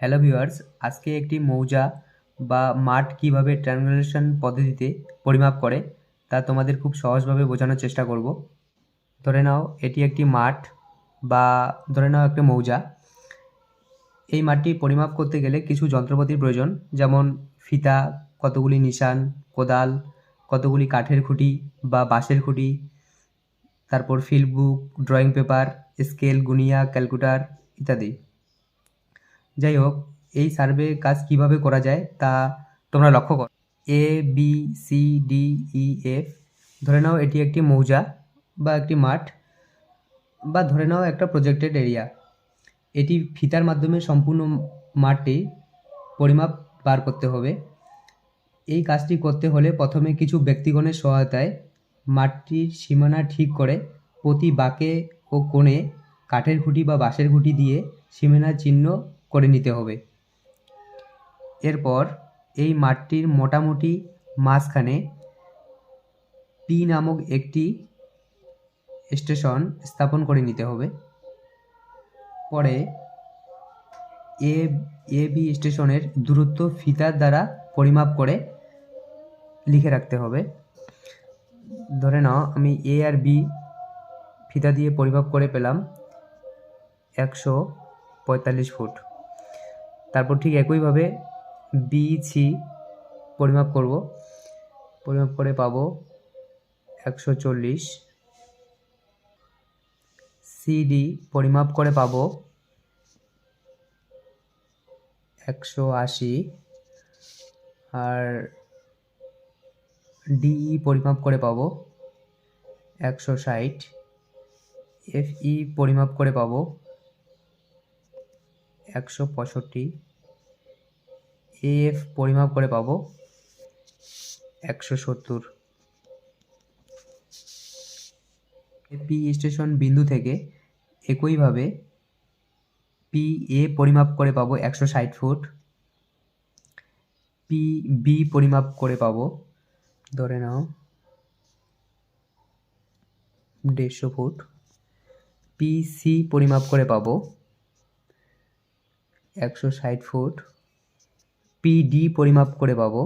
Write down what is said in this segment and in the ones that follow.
Hello viewers, আজকে একটি মৌজা বা মাঠ কীভাবে ট্রায়াঙ্গুলেশন পদ্ধতিতে পরিমাপ করে তা তোমাদের খুব সহজভাবে বোঝানোর চেষ্টা করব। ধরে নাও, এটি একটি মাঠ বা ধরে নাও একটা মৌজা। এই মাঠটি পরিমাপ করতে গেলে কিছু যন্ত্রপাতির প্রয়োজন, যেমন ফিতা, কতগুলি নিশান, কোদাল, কতগুলি কাঠের খুঁটি বা বাঁশের খুঁটি, তারপর field book, drawing paper, scale, গুনিয়া calculator ইত্যাদি। যাই হোক, এই সার্ভে কাজ কীভাবে করা যায় তা তোমরা লক্ষ্য করো। A B C D E F ধরে নাও এটি একটি মৌজা বা একটি মাঠ বা ধরে নাও একটা প্রজেক্টেড এরিয়া এটি ফিতার মাধ্যমে সম্পূর্ণ মাঠটি পরিমাপ বার করতে হবে। এই কাজটি করতে হলে প্রথমে কিছু ব্যক্তিগণের সহায়তায় মাঠটির সীমানা ঠিক করে প্রতি বাঁকে ও কোণে কাঠের খুঁটি বা বাঁশের খুঁটি দিয়ে সীমানা চিহ্ন করে নিতে হবে। এরপর এই মাঠটির মোটামুটি মাঝখানে পি নামক একটি স্টেশন স্থাপন করে নিতে হবে। পরে এ এ, বি স্টেশনের দূরত্ব ফিতার দ্বারা পরিমাপ করে লিখে রাখতে হবে। ধরে নাও আমি এ আর বি ফিতা দিয়ে পরিমাপ করে পেলাম একশো পঁয়তাল্লিশ ফুট। তারপর ঠিক একইভাবে বি সি পরিমাপ করব। পরিমাপ করে পাবো একশো চল্লিশ। সিডি পরিমাপ করে পাবো একশো আশি। আর ডিই পরিমাপ করে পাবো একশো ষাট। এফই পরিমাপ করে পাবো একশো পঁয়ষট্টি এএফ পরিমাপ করে পাবো একশো সত্তর। পি স্টেশন বিন্দু থেকে একইভাবে পি এ পরিমাপ করে পাবো একশো ষাট ফুট। পি বি পরিমাপ করে পাবো, ধরে নাও, দেড়শো ফুট। পি সি পরিমাপ করে পাবো একশো ষাট ফুট। পিডি পরিমাপ করে পাবো।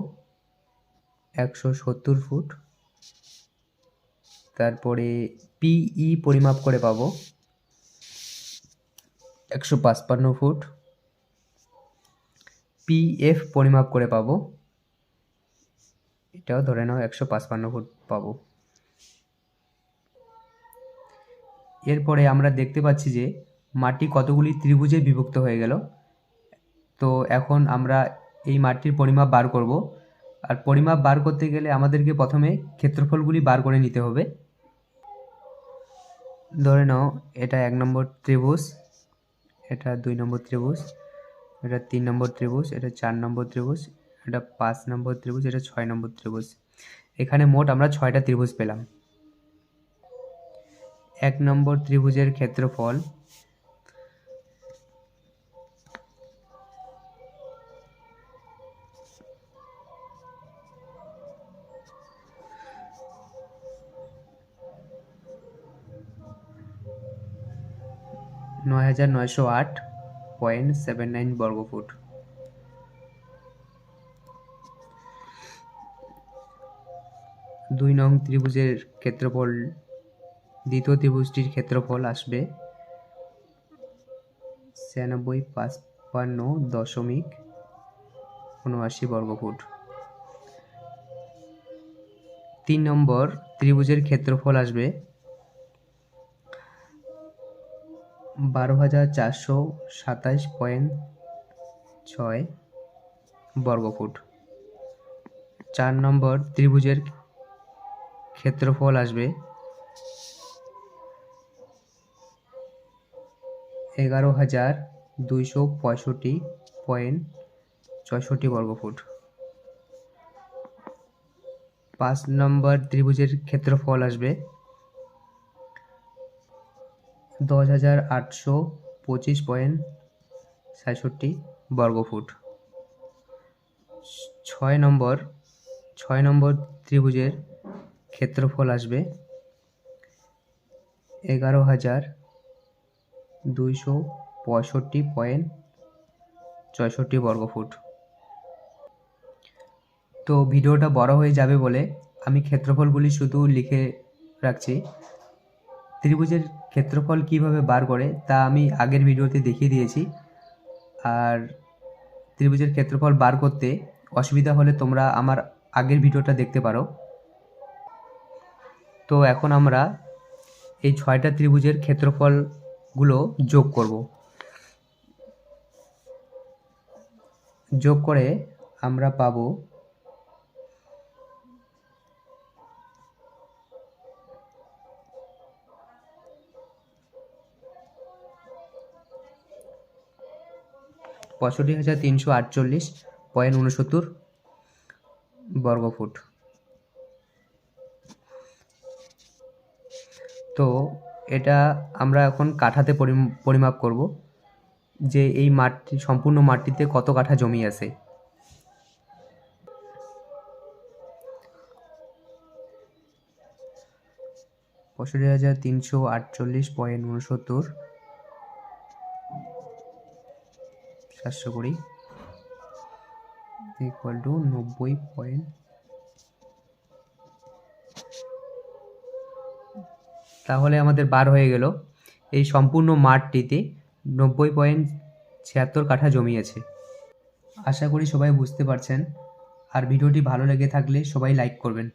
একশো সত্তর ফুট। তারপরে পিই পরিমাপ করে পাবো। একশো পাঁচপান্ন ফুট। পিএফ পরিমাপ করে পাবো। এটাও ধরে নাও, একশো পাঁচপান্ন ফুট পাবো। এরপরে আমরা দেখতে পাচ্ছি যে মাটি কতগুলি ত্রিভুজে বিভক্ত হয়ে গেল। তো এখন আমরা এই মাটির পরিমাপ বার করব। আর পরিমাপ বার করতে গেলে আমাদেরকে প্রথমে ক্ষেত্রফলগুলি বার করে নিতে হবে। ধরে নাও, এটা এক নম্বর ত্রিভুজ, এটা দুই নম্বর ত্রিভুজ, এটা তিন নম্বর ত্রিভুজ, এটা চার নম্বর ত্রিভুজ, এটা পাঁচ নম্বর ত্রিভুজ, এটা ছয় নম্বর ত্রিভুজ। এখানে মোট আমরা ছয়টা ত্রিভুজ পেলাম। এক নম্বর ত্রিভুজের ক্ষেত্রফল নয় হাজার নয়শো আট পয়েন্ট সেভেন নাইন বর্গফুট দুই নং ত্রিভুজের ক্ষেত্রফল, দ্বিতীয় ত্রিভুজটির ক্ষেত্রফল আসবে ছিয়ানব্বই পাঁচপান্ন দশমিক উনআশি বর্গফুট তিন নম্বর ত্রিভুজের ক্ষেত্রফল আসবে বারো হাজার চারশো সাতাশ পয়েন্ট ছয় বর্গফুট। চার নম্বর ত্রিভুজের ক্ষেত্রফল আসবে এগারো হাজার দুইশো পঁয়ষট্টি পয়েন্ট ছয়ষট্টি বর্গফুট। পাঁচ নম্বর ত্রিভুজের ক্ষেত্রফল আসবে দশ হাজার আটশো পঁচিশ পয়েন্ট ছেষট্টি বর্গফুট। ছয় নম্বর ছয় নম্বর ত্রিভুজের ক্ষেত্রফল আসবে এগারো হাজার দুইশো পঁয়ষট্টি পয়েন্ট ছয়ষট্টি বর্গফুট। তো ভিডিওটা বড় হয়ে যাবে বলে আমি ক্ষেত্রফলগুলি শুধু লিখে রাখছি। ত্রিভুজের ক্ষেত্রফল কীভাবে বার করে, তা আমি আগের ভিডিওতে দেখিয়ে দিয়েছি। আর ত্রিভুজের ক্ষেত্রফল বার করতে অসুবিধা হলে তোমরা আমার আগের ভিডিওটা দেখতে পারো। তো এখন আমরা এই ছয়টা ত্রিভুজের ক্ষেত্রফলগুলো যোগ করব। যোগ করে আমরা পাবো পঁয়ষট্টি হাজার তিনশো আটচল্লিশ পয়েন্ট উনসত্তর বর্গফুট। তো এটা আমরা এখন কাঠাতে পরিম- পরিমাপ করব যে এই মাঠটি, সম্পূর্ণ মাটিতে কত কাঠা জমি আছে। পঁয়ষট্টি হাজার তিনশো আটচল্লিশ পয়েন্ট উনসত্তর সাতশো কুড়ি ইকুয়াল টু নব্বই পয়েন্ট তাহলে আমাদের বার হয়ে গেল। এই সম্পূর্ণ মাঠটিতে নব্বই পয়েন্ট ছিয়াত্তর কাঠা জমি আছে আশা করি সবাই বুঝতে পারছেন। আর ভিডিওটি ভালো লেগে থাকলে সবাই লাইক করবেন।